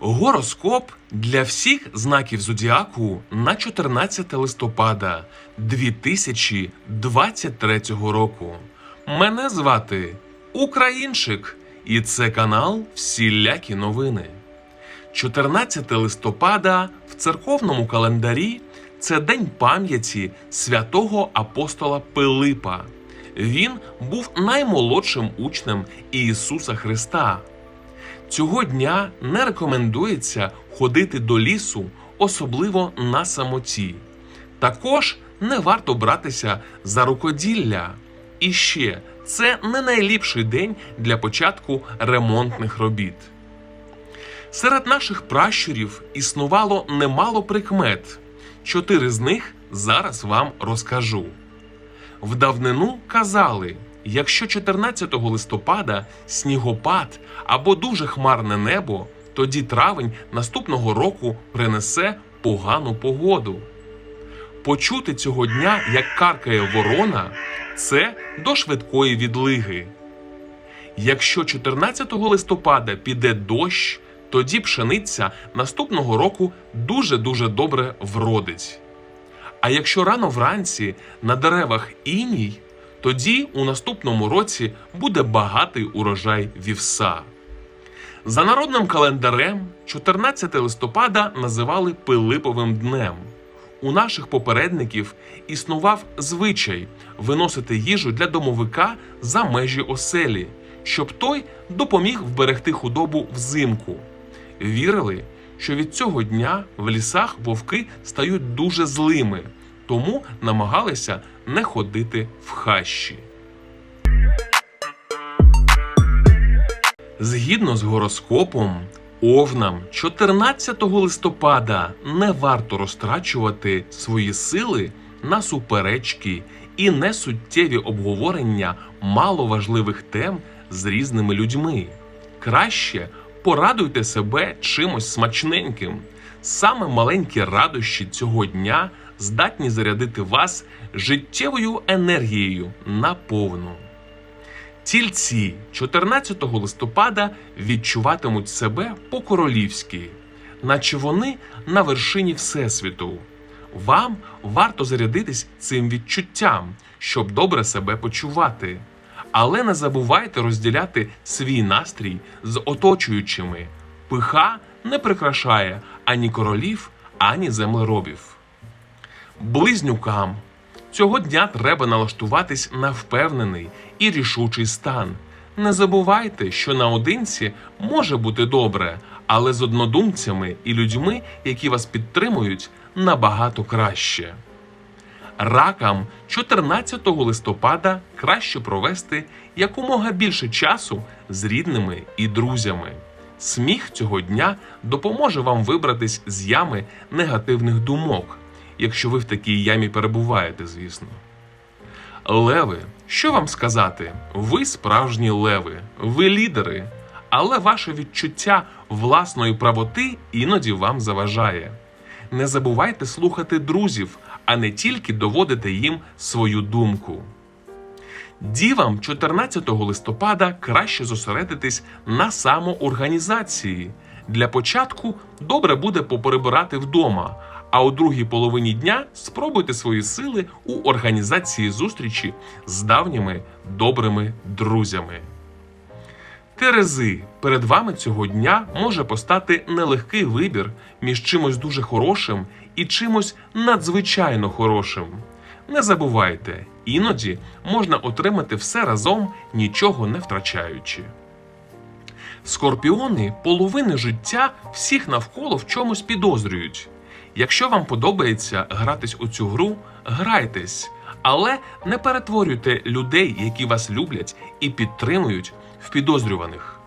Гороскоп для всіх знаків зодіаку на 14 листопада 2023 року. Мене звати Українчик, і це канал Всілякі новини. 14 листопада в церковному календарі це день пам'яті святого апостола Пилипа. Він був наймолодшим учнем Ісуса Христа. Цього дня не рекомендується ходити до лісу, особливо на самоті. Також не варто братися за рукоділля. І ще це не найліпший день для початку ремонтних робіт. Серед наших пращурів існувало немало прикмет. Чотири з них зараз вам розкажу. В давнину казали, якщо 14 листопада снігопад або дуже хмарне небо, тоді травень наступного року принесе погану погоду. Почути цього дня, як каркає ворона, це до швидкої відлиги. Якщо 14 листопада піде дощ, тоді пшениця наступного року дуже-дуже добре вродить. А якщо рано вранці на деревах іній, тоді у наступному році буде багатий урожай вівса. За народним календарем 14 листопада називали Пилиповим днем. У наших попередників існував звичай виносити їжу для домовика за межі оселі, щоб той допоміг вберегти худобу взимку. Вірили, що від цього дня в лісах вовки стають дуже злими, тому намагалися не ходити в хащі. Згідно з гороскопом, овнам 14 листопада не варто розтрачувати свої сили на суперечки і несуттєві обговорення маловажливих тем з різними людьми. Краще порадуйте себе чимось смачненьким. Саме маленькі радощі цього дня здатні зарядити вас життєвою енергією наповну. Тільці 14 листопада відчуватимуть себе по-королівськи, наче вони на вершині Всесвіту. Вам варто зарядитись цим відчуттям, щоб добре себе почувати. Але не забувайте розділяти свій настрій з оточуючими. Пиха не прикрашає ані королів, ані землеробів. Близнюкам цього дня треба налаштуватись на впевнений і рішучий стан. Не забувайте, що наодинці може бути добре, але з однодумцями і людьми, які вас підтримують, набагато краще. Ракам 14 листопада краще провести якомога більше часу з рідними і друзями. Сміх цього дня допоможе вам вибратись з ями негативних думок, якщо ви в такій ямі перебуваєте, звісно. Леви, що вам сказати? Ви справжні леви, ви лідери, але ваше відчуття власної правоти іноді вам заважає. Не забувайте слухати друзів, а не тільки доводити їм свою думку. Дівам 14 листопада краще зосередитись на самоорганізації. Для початку добре буде поперебирати вдома, а у другій половині дня спробуйте свої сили у організації зустрічі з давніми добрими друзями. Терези, перед вами цього дня може постати нелегкий вибір між чимось дуже хорошим і чимось надзвичайно хорошим. Не забувайте, іноді можна отримати все разом, нічого не втрачаючи. Скорпіони половини життя всіх навколо в чомусь підозрюють. Якщо вам подобається гратись у цю гру, грайтесь, але не перетворюйте людей, які вас люблять і підтримують, в підозрюваних.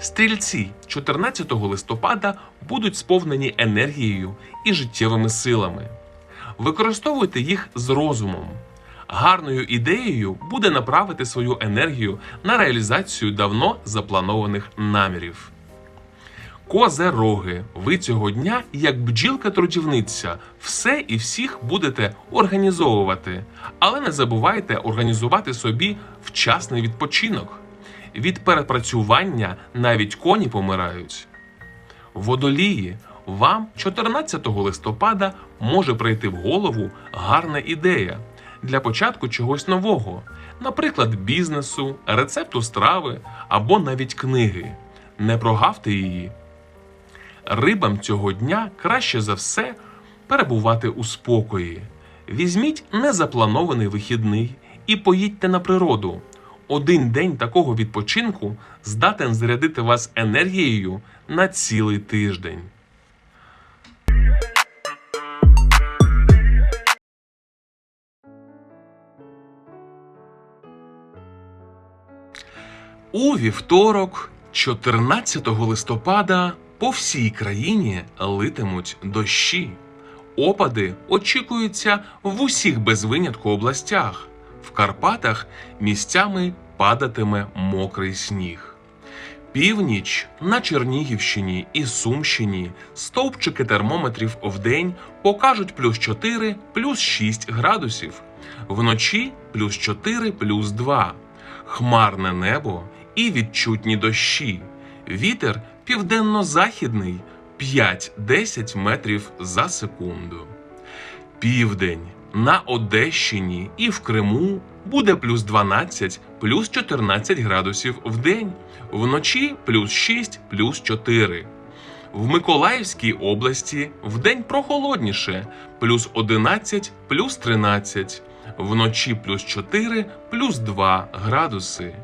Стрільці 14 листопада будуть сповнені енергією і життєвими силами. Використовуйте їх з розумом. Гарною ідеєю буде направити свою енергію на реалізацію давно запланованих намірів. Козероги, ви цього дня, як бджілка-трудівниця, все і всіх будете організовувати, але не забувайте організувати собі вчасний відпочинок. Від перепрацювання навіть коні помирають. Водолії, вам 14 листопада може прийти в голову гарна ідея для початку чогось нового, наприклад, бізнесу, рецепту страви або навіть книги. Не прогавте її. Рибам цього дня краще за все перебувати у спокої. Візьміть незапланований вихідний і поїдьте на природу. Один день такого відпочинку здатен зарядити вас енергією на цілий тиждень. У вівторок, 14 листопада, по всій країні литимуть дощі. Опади очікуються в усіх без винятку областях. В Карпатах місцями падатиме мокрий сніг. Північ на Чернігівщині і Сумщині стовпчики термометрів вдень покажуть плюс 4, плюс 6 градусів, вночі плюс 4, плюс 2. Хмарне небо і відчутні дощі. Вітер південно-західний 5-10 метрів за секунду. Південь на Одещині і в Криму буде плюс 12, плюс 14 градусів в день, вночі плюс 6, плюс 4. В Миколаївській області вдень прохолодніше плюс 11, плюс 13, вночі плюс 4, плюс 2 градуси.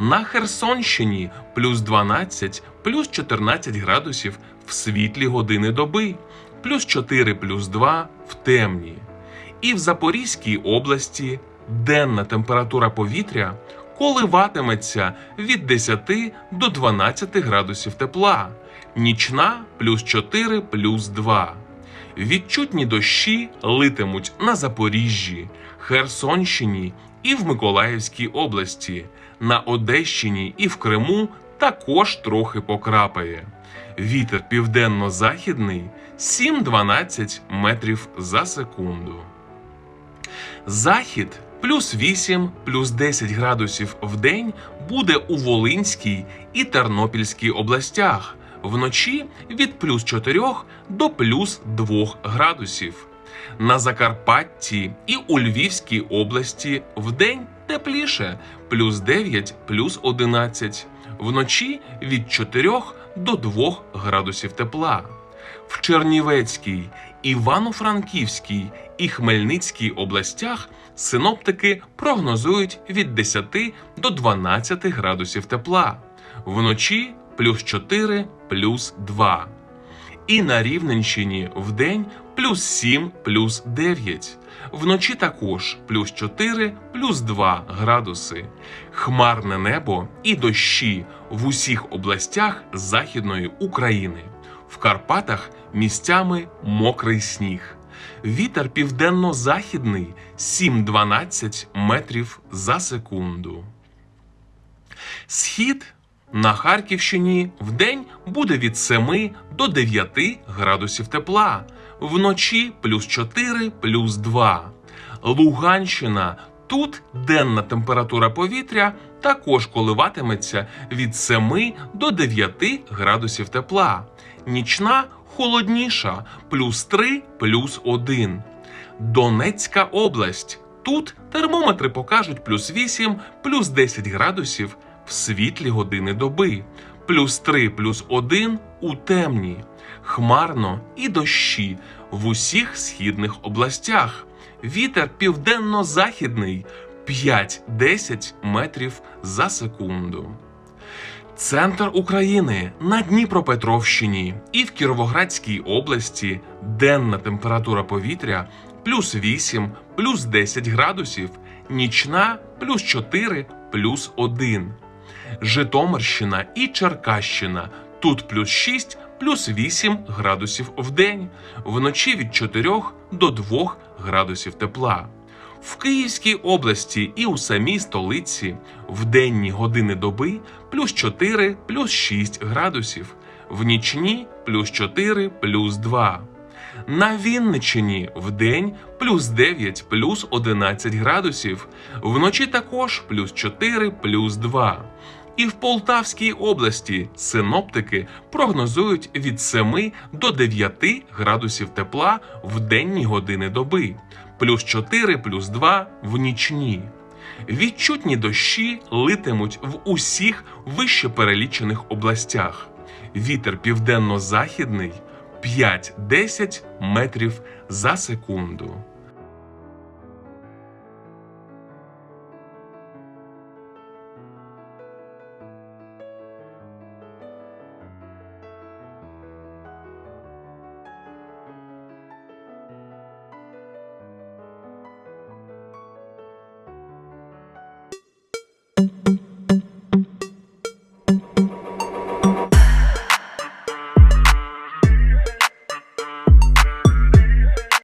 На Херсонщині плюс 12, плюс 14 градусів в світлі години доби, плюс 4 плюс 2 в темні. І в Запорізькій області денна температура повітря коливатиметься від 10 до 12 градусів тепла, нічна плюс 4 плюс 2. Відчутні дощі литимуть на Запоріжжі, Херсонщині і в Миколаївській області, на Одещині і в Криму також трохи покрапає. Вітер південно-західний 7-12 метрів за секунду. Захід плюс 8, плюс 10 градусів в день буде у Волинській і Тернопільській областях, вночі від плюс 4 до плюс 2 градусів. На Закарпатті і у Львівській області вдень тепліше плюс 9, плюс 11, вночі від 4 до 2 градусів тепла. В Чернівецькій, Івано-Франківській і Хмельницькій областях синоптики прогнозують від 10 до 12 градусів тепла, вночі плюс 4, плюс 2. І на Рівненщині вдень плюс 7, плюс 9. Вночі також плюс 4, плюс 2 градуси. Хмарне небо і дощі в усіх областях Західної України. В Карпатах місцями мокрий сніг. Вітер південно-західний 7-12 метрів за секунду. Схід на Харківщині вдень буде від 7 до 9 градусів тепла, вночі плюс 4, плюс 2. Луганщина тут денна температура повітря також коливатиметься від 7 до 9 градусів тепла, нічна холодніша плюс 3, плюс 1. Донецька область. Тут термометри покажуть плюс 8, плюс 10 градусів в світлі години доби, плюс 3, плюс 1 у темні, хмарно і дощі в усіх східних областях. Вітер південно-західний 5-10 метрів за секунду. Центр України на Дніпропетровщині і в Кіровоградській області денна температура повітря плюс 8, плюс 10 градусів, нічна плюс 4, плюс 1. Житомирщина і Черкащина тут плюс 6, плюс 8 градусів в день, вночі від 4 до 2 градусів тепла. В Київській області і у самій столиці в денні години доби плюс 4, плюс 6 градусів, в нічні плюс 4, плюс 2. На Вінниччині в день плюс 9, плюс 11 градусів, вночі також плюс 4, плюс 2. І в Полтавській області синоптики прогнозують від 7 до 9 градусів тепла в денні години доби, плюс 4, плюс 2 в нічні. Відчутні дощі литимуть в усіх вище перелічених областях. Вітер південно-західний 5-10 метрів за секунду.